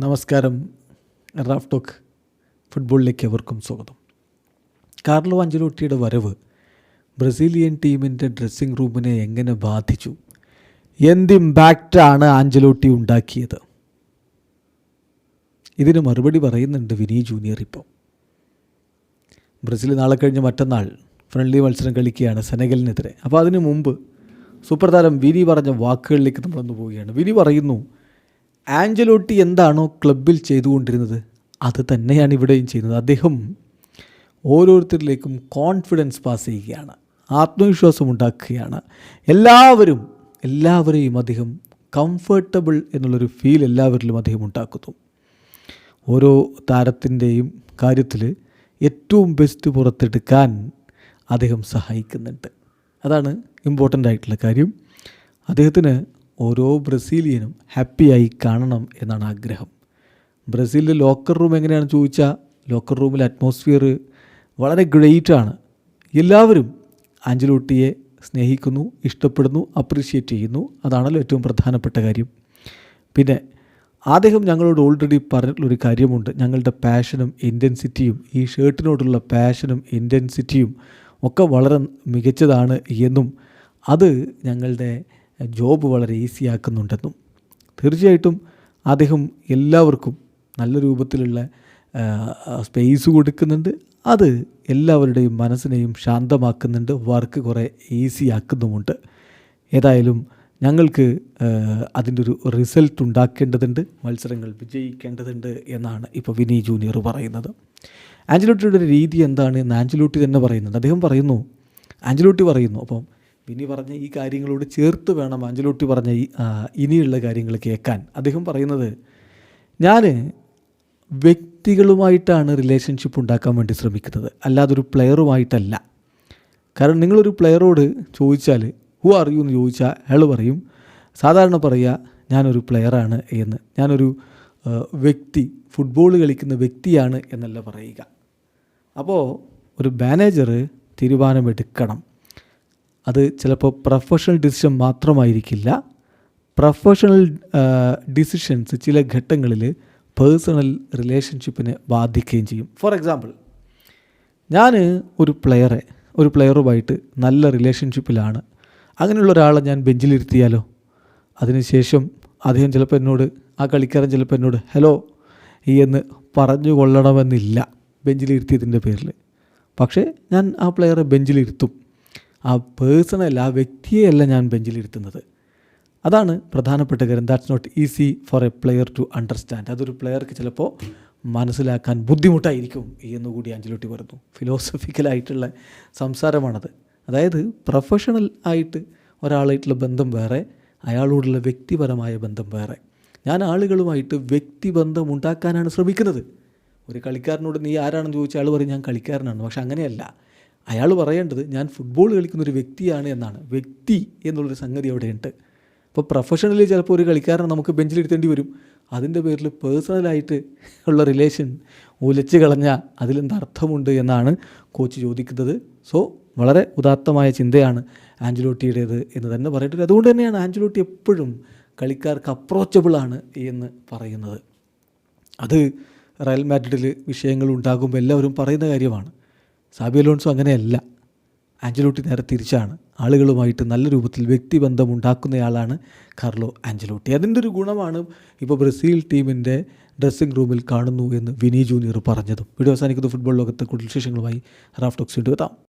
നമസ്കാരം. Raf talk ഫുട്ബോളിലേക്ക് എവർക്കും സ്വാഗതം. കാർലോ അഞ്ചലോട്ടിയുടെ വരവ് ബ്രസീലിയൻ ടീമിന്റെ ഡ്രസ്സിംഗ് റൂമിനെ എങ്ങനെ ബാധിച്ചു? എന്ത് ഇമ്പാക്റ്റാണ് ആഞ്ചലോട്ടി ഉണ്ടാക്കിയത്. ഇതിന് മറുപടി പറയുന്നുണ്ട് വിനീ ജൂനിയർ ഇപ്പോൾ. ബ്രസീൽ നാളെ കഴിഞ്ഞ് മറ്റന്നാൾ ഫ്രണ്ട്ലി മത്സരം കളിക്കുകയാണ് സെനഗലിനെതിരെ. അപ്പോൾ അതിനു മുമ്പ് സൂപ്പർതാരം വിനി പറഞ്ഞ വാക്കുകളിലേക്ക് നമ്മളൊന്ന് പോവുകയാണ്. വിനി പറയുന്നു ആഞ്ചലോട്ടി എന്താണോ ക്ലബിൽ ചെയ്തുകൊണ്ടിരുന്നത് അത് തന്നെയാണ് ഇവിടെയും ചെയ്യുന്നത്. അദ്ദേഹം ഓരോരുത്തരിലേക്കും കോൺഫിഡൻസ് പാസ് ചെയ്യുകയാണ് ആത്മവിശ്വാസം ഉണ്ടാക്കുകയാണ്. എല്ലാവരും എല്ലാവരെയും അദ്ദേഹം കംഫർട്ടബിൾ എന്നുള്ളൊരു ഫീൽ എല്ലാവരിലും അദ്ദേഹം ഉണ്ടാക്കുന്നു. ഓരോ താരത്തിന്റെയും കാര്യത്തിൽ ഏറ്റവും ബെസ്റ്റ് പുറത്തെടുക്കാൻ അദ്ദേഹം സഹായിക്കുന്നുണ്ട്. അതാണ് ഇമ്പോർട്ടന്റ് ആയിട്ടുള്ള കാര്യം. അദ്ദേഹത്തിന് ഓരോ ബ്രസീലിയനും ഹാപ്പിയായി കാണണം എന്നാണ് ആഗ്രഹം. ബ്രസീലിലെ ലോക്കർ റൂം എങ്ങനെയാണെന്ന് ചോദിച്ചാൽ ലോക്കർ റൂമിലെ അറ്റ്മോസ്ഫിയർ വളരെ ഗ്രേറ്റ് ആണ്. എല്ലാവരും ആഞ്ചലോട്ടിയെ സ്നേഹിക്കുന്നു ഇഷ്ടപ്പെടുന്നു അപ്രീഷിയേറ്റ് ചെയ്യുന്നു. അതാണല്ലോ ഏറ്റവും പ്രധാനപ്പെട്ട കാര്യം. പിന്നെ അദ്ദേഹം ഞങ്ങളോട് ഓൾറെഡി പറഞ്ഞിട്ടുള്ളൊരു കാര്യമുണ്ട്. ഞങ്ങളുടെ പാഷനും ഇന്റൻസിറ്റിയും ഈ ഷർട്ടിനോടുള്ള പാഷനും ഇന്റൻസിറ്റിയും ഒക്കെ വളരെ മികച്ചതാണ് എന്നും അത് ഞങ്ങളുടെ ജോബ് വളരെ ഈസി ആക്കുന്നുണ്ടെന്നും തീർച്ചയായിട്ടും അദ്ദേഹം എല്ലാവർക്കും നല്ല രൂപത്തിലുള്ള സ്പേസ് കൊടുക്കുന്നുണ്ട്. അത് എല്ലാവരുടെയും മനസ്സിനെയും ശാന്തമാക്കുന്നുണ്ട്. വർക്ക് കുറേ ഈസി ആക്കുന്നുമുണ്ട് ഏതായാലും ഞങ്ങൾക്ക് അതിന്റെ ഒരു റിസൾട്ട് ഉണ്ടാക്കേണ്ടതുണ്ട്. മത്സരങ്ങൾ വിജയിക്കേണ്ടതുണ്ട് എന്നാണ് ഇപ്പോൾ വിനി ജൂനിയർ പറയുന്നത്. ആഞ്ചലോട്ടിയുടെ രീതി എന്താണ് എന്ന് ആഞ്ചലോട്ടി തന്നെ പറയുന്നുണ്ട്. അദ്ദേഹം പറയുന്നു ആഞ്ചലോട്ടി പറയുന്നു അപ്പം വിനി പറഞ്ഞ ഈ കാര്യങ്ങളോട് ചേർത്ത് വേണം അഞ്ചലോട്ടി പറഞ്ഞ ഈ ഇനിയുള്ള കാര്യങ്ങൾ കേൾക്കാൻ. അദ്ദേഹം പറയുന്നത് ഞാൻ വ്യക്തികളുമായിട്ടാണ് റിലേഷൻഷിപ്പ് ഉണ്ടാക്കാൻ വേണ്ടി ശ്രമിക്കുന്നത്. അല്ലാതെ ഒരു പ്ലെയറുമായിട്ടല്ല കാരണം നിങ്ങളൊരു പ്ലെയറോട് ചോദിച്ചാൽ ഹു ആർ യു എന്ന് ചോദിച്ചാൽ അയാൾ പറയും സാധാരണ പറയുക ഞാനൊരു പ്ലെയറാണ് എന്ന്. ഞാനൊരു വ്യക്തി ഫുട്ബോൾ കളിക്കുന്ന വ്യക്തിയാണ് എന്നല്ല പറയുക. അപ്പോൾ ഒരു മാനേജർ തീരുമാനമെടുക്കണം അത് ചിലപ്പോൾ പ്രൊഫഷണൽ ഡിസിഷൻ മാത്രമായിരിക്കില്ല. പ്രൊഫഷണൽ ഡിസിഷൻസ് ചില ഘട്ടങ്ങളിൽ പേഴ്സണൽ റിലേഷൻഷിപ്പിനെ ബാധിക്കുകയും ചെയ്യും. ഫോർ എക്സാമ്പിൾ ഞാൻ ഒരു പ്ലെയറെ ഒരു പ്ലെയറുമായിട്ട് നല്ല റിലേഷൻഷിപ്പിലാണ് അങ്ങനെയുള്ള ഒരാളെ ഞാൻ ബെഞ്ചിലിരുത്തിയാലോ? അതിനുശേഷം അദ്ദേഹം ചിലപ്പോൾ എന്നോട് ആ കളിക്കാരൻ ചിലപ്പോൾ എന്നോട് ഹലോ ഈ എന്ന് പറഞ്ഞു കൊള്ളണമെന്നില്ല ബെഞ്ചിലിരുത്തിയതിന്റെ പേരിൽ. പക്ഷേ ഞാൻ ആ പ്ലെയറെ ബെഞ്ചിലിരുത്തും. ആ പേഴ്സണല്ല ആ വ്യക്തിയെയല്ല ഞാൻ ബെഞ്ചിലിരുത്തുന്നത്. അതാണ് പ്രധാനപ്പെട്ട കാര്യം. That's not easy for a player to understand അതൊരു പ്ലെയർക്ക് ചിലപ്പോൾ മനസ്സിലാക്കാൻ ബുദ്ധിമുട്ടായിരിക്കും എന്നുകൂടി അഞ്ചിലോട്ടി പറഞ്ഞു ഫിലോസഫിക്കലായിട്ടുള്ള സംസാരമാണത്. അതായത് പ്രൊഫഷണൽ ആയിട്ട് ഒരാളായിട്ടുള്ള ബന്ധം വേറെ അയാളോടുള്ള വ്യക്തിപരമായ ബന്ധം വേറെ. ഞാൻ ആളുകളുമായിട്ട് വ്യക്തിബന്ധം ഉണ്ടാക്കാനാണ് ശ്രമിക്കുന്നത്. ഒരു കളിക്കാരനോട് നീ ആരാണെന്ന് ചോദിച്ചാൽ ആൾ പറയും ഞാൻ കളിക്കാരനാണ്. പക്ഷെ അങ്ങനെയല്ല. അയാൾ പറയേണ്ടത് ഞാൻ ഫുട്ബോൾ കളിക്കുന്ന ഒരു വ്യക്തിയാണ് എന്നാണ്. വ്യക്തി എന്നുള്ളൊരു സംഗതി അവിടെയുണ്ട്. അപ്പോൾ പ്രൊഫഷണലി ചിലപ്പോൾ ഒരു കളിക്കാരനെ നമുക്ക് ബെഞ്ചിലിരുത്തേണ്ടി വരും. അതിന്റെ പേരിൽ പേഴ്സണലായിട്ട് ഉള്ള റിലേഷൻ ഉലച്ച് കളഞ്ഞ അതിലെന്ത് അർത്ഥമുണ്ട് എന്നാണ് കോച്ച് ചോദിക്കുന്നത്. സോ വളരെ ഉദാത്തമായ ചിന്തയാണ് ആഞ്ചലോട്ടിയുടേത് എന്ന് തന്നെ പറയട്ടെ. അതുകൊണ്ട് തന്നെയാണ് ആഞ്ചലോട്ടി എപ്പോഴും കളിക്കാർക്ക് അപ്രോച്ചബിളാണ് എന്ന് പറയുന്നത്. അത് റയൽ മാഡ്രിഡിൽ വിഷയങ്ങൾ ഉണ്ടാകുമ്പോൾ എല്ലാവരും പറയുന്ന കാര്യമാണ്. സാബി അലോൺസോ അങ്ങനെയല്ല. ആഞ്ചലോട്ടി നേരെ തിരിച്ചാണ്. ആളുകളുമായിട്ട് നല്ല രൂപത്തിൽ വ്യക്തിബന്ധം ഉണ്ടാക്കുന്നയാളാണ് കാർലോ ആഞ്ചലോട്ടി. അതിന്റെ ഒരു ഗുണമാണ് ഇപ്പോൾ ബ്രസീൽ ടീമിന്റെ ഡ്രസ്സിംഗ് റൂമിൽ കാണുന്നു എന്ന് വിനി ജൂനിയർ പറഞ്ഞതും. വീഡിയോ അവസാനിക്കുന്ന. ഫുട്ബോൾ ലോകത്തെ കൂടുതൽ വിശേഷങ്ങളുമായി റാഫ്റ്റോക്സ് വീണ്ടും എത്താം.